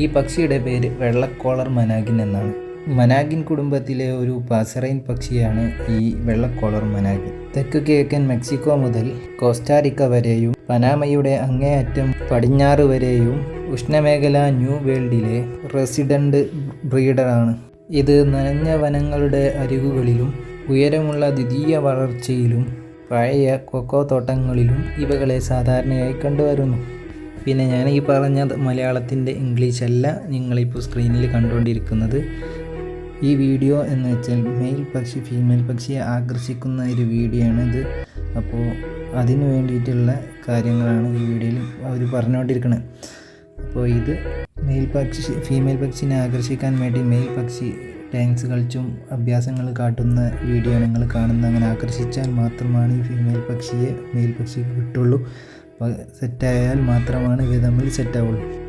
ഈ പക്ഷിയുടെ പേര് വെള്ളക്കോളർ മനാഗിൻ എന്നാണ്. മനാഗിൻ കുടുംബത്തിലെ ഒരു പാസറൈൻ പക്ഷിയാണ് ഈ വെള്ളക്കോളർ മനാഗിൻ. തെക്ക് കിഴക്കൻ മെക്സിക്കോ മുതൽ കോസ്റ്റാറിക്ക വരെയും പനാമയുടെ അങ്ങേയറ്റം പടിഞ്ഞാറ് വരെയും ഉഷ്ണമേഖല ന്യൂ വേൾഡിലെ റെസിഡന്റ് ബ്രീഡറാണ്. ഇത് നനഞ്ഞ വനങ്ങളുടെ അരികുകളിലും ഉയരമുള്ള ദ്വിതീയ വളർച്ചയിലും പഴയ കൊക്കോ തോട്ടങ്ങളിലും ഇവകളെ സാധാരണയായി കണ്ടുവരുന്നു. പിന്നെ ഞാൻ ഈ പറഞ്ഞ മലയാളത്തിന്റെ ഇംഗ്ലീഷ് അല്ല നിങ്ങളിപ്പോൾ സ്ക്രീനിൽ കണ്ടുകൊണ്ടിരിക്കുന്നത്. ഈ വീഡിയോ എന്ന് വെച്ചാൽ മെയിൽ പക്ഷി ഫീമെയിൽ പക്ഷിയെ ആകർഷിക്കുന്ന ഒരു വീഡിയോ ആണിത്. അപ്പോൾ അതിന് വേണ്ടിയിട്ടുള്ള കാര്യങ്ങളാണ് ഈ വീഡിയോയിൽ അവർ പറഞ്ഞുകൊണ്ടിരിക്കുന്നത്. അപ്പോൾ ഇത് മെയിൽ പക്ഷി ഫീമെയിൽ പക്ഷിനെ ആകർഷിക്കാൻ വേണ്ടി മെയിൽ പക്ഷി ഡാൻസ് കളിച്ചും അഭ്യാസങ്ങൾ കാട്ടുന്ന വീഡിയോ നിങ്ങൾ കാണുന്ന അങ്ങനെ ആകർഷിച്ചാൽ മാത്രമാണ് ഈ ഫീമെയിൽ പക്ഷിയെ മെയിൽ പക്ഷിക്ക് കിട്ടുള്ളൂ. സെറ്റായാൽ മാത്രമാണ് ഇവ തമ്മിൽ സെറ്റാവുള്ളൂ